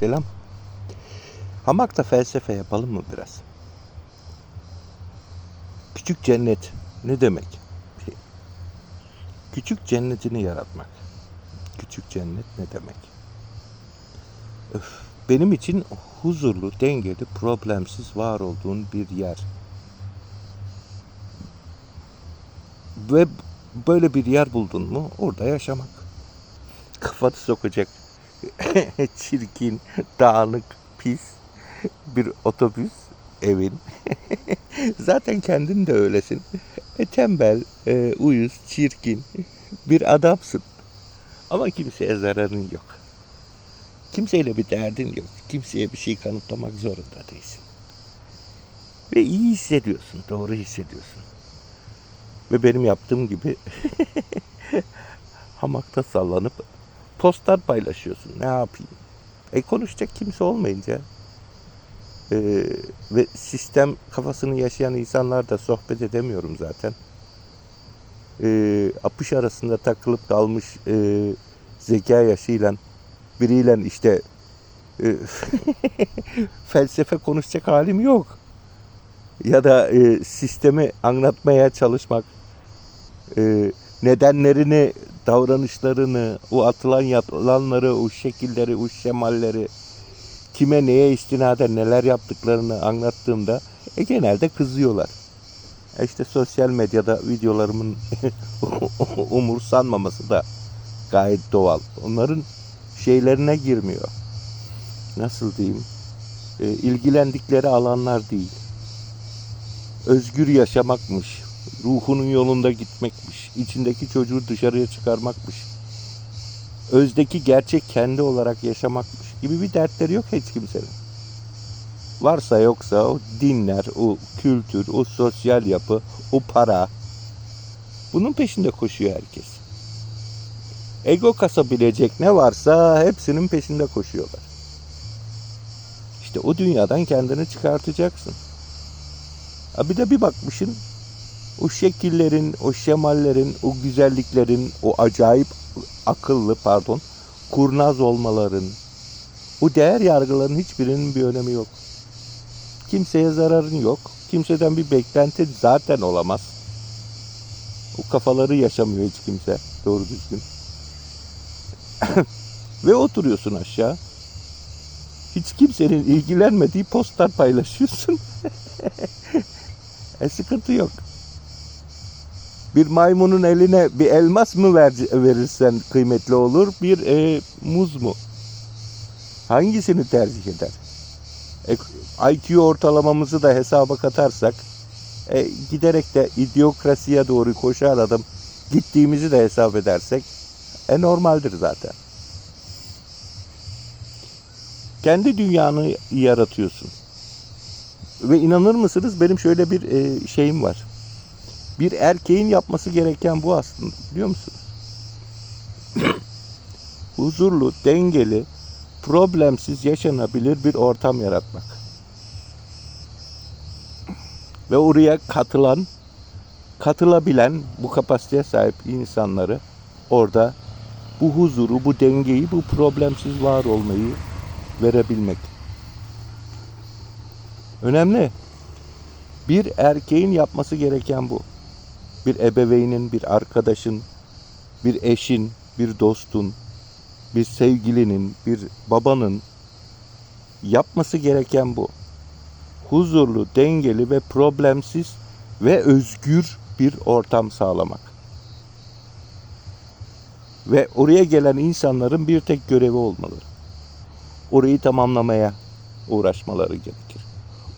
Selam. Hamakta felsefe yapalım mı biraz? Küçük cennet ne demek? Küçük cennetini yaratmak. Küçük cennet ne demek? Öf, benim için huzurlu, dengeli, problemsiz var olduğun bir yer. Ve böyle bir yer buldun mu orada yaşamak. Kafanı sokacak çirkin, dağınık, pis bir otobüs evin. Zaten kendin de öylesin. E, tembel, e, uyuz, çirkin bir adamsın. Ama kimseye zararın yok. Kimseyle bir derdin yok. Kimseye bir şey kanıtlamak zorunda değilsin. Ve iyi hissediyorsun, doğru hissediyorsun. Ve benim yaptığım gibi hamakta sallanıp postlar paylaşıyorsun. Ne yapayım? E konuşacak kimse olmayınca e, ve sistem kafasını yaşayan insanlar da sohbet edemiyorum zaten. E, apış arasında takılıp dalmış e, zeka yaşıyla biriyle işte e, felsefe konuşacak halim yok. Ya da e, sistemi anlatmaya çalışmak, e, nedenlerini, davranışlarını, o atılan yatılanları, o şekilleri, o şemalleri, kime neye istinaden neler yaptıklarını anlattığımda e, genelde kızıyorlar. E işte sosyal medyada videolarımın umursanmaması da gayet doğal. Onların şeylerine girmiyor. Nasıl diyeyim? E, ilgilendikleri alanlar değil. Özgür yaşamakmış, ruhunun yolunda gitmekmiş, içindeki çocuğu dışarıya çıkarmakmış, özdeki gerçek kendi olarak yaşamakmış gibi bir dertleri yok hiç kimsenin. Varsa yoksa o dinler, o kültür, o sosyal yapı, o para. Bunun peşinde koşuyor herkes. Ego kasabilecek ne varsa hepsinin peşinde koşuyorlar. İşte o dünyadan kendini çıkartacaksın. Ha bir de bir bakmışın o şekillerin, o şemallerin, o güzelliklerin, o acayip akıllı pardon, kurnaz olmaların, o değer yargıların hiçbirinin bir önemi yok. Kimseye zararın yok. Kimseden bir beklenti zaten olamaz. O kafaları yaşamıyor hiç kimse doğru düzgün. Ve oturuyorsun aşağı. Hiç kimsenin ilgilenmediği postlar paylaşıyorsun. e sıkıntı yok. Bir maymunun eline bir elmas mı ver, verirsen kıymetli olur, bir e, muz mu? Hangisini tercih eder? E, IQ ortalamamızı da hesaba katarsak, e, giderek de idiokrasiye doğru koşar adım gittiğimizi de hesap edersek, e normaldir zaten. Kendi dünyanı yaratıyorsun. Ve inanır mısınız benim şöyle bir e, şeyim var. Bir erkeğin yapması gereken bu aslında biliyor musunuz? Huzurlu, dengeli, problemsiz yaşanabilir bir ortam yaratmak. Ve oraya katılan, katılabilen bu kapasiteye sahip insanları orada bu huzuru, bu dengeyi, bu problemsiz var olmayı verebilmek. Önemli. Bir erkeğin yapması gereken bu bir ebeveynin, bir arkadaşın, bir eşin, bir dostun, bir sevgilinin, bir babanın yapması gereken bu. Huzurlu, dengeli ve problemsiz ve özgür bir ortam sağlamak. Ve oraya gelen insanların bir tek görevi olmalı. Orayı tamamlamaya uğraşmaları gerekir.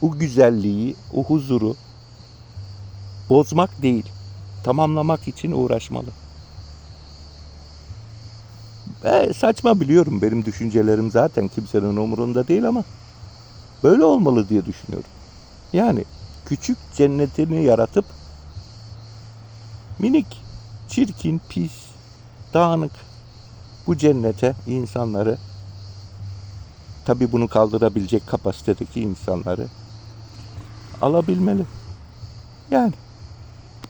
O güzelliği, o huzuru bozmak değil tamamlamak için uğraşmalı. E, saçma biliyorum benim düşüncelerim zaten kimsenin umurunda değil ama böyle olmalı diye düşünüyorum. Yani küçük cennetini yaratıp minik, çirkin, pis, dağınık bu cennete insanları tabi bunu kaldırabilecek kapasitedeki insanları alabilmeli. Yani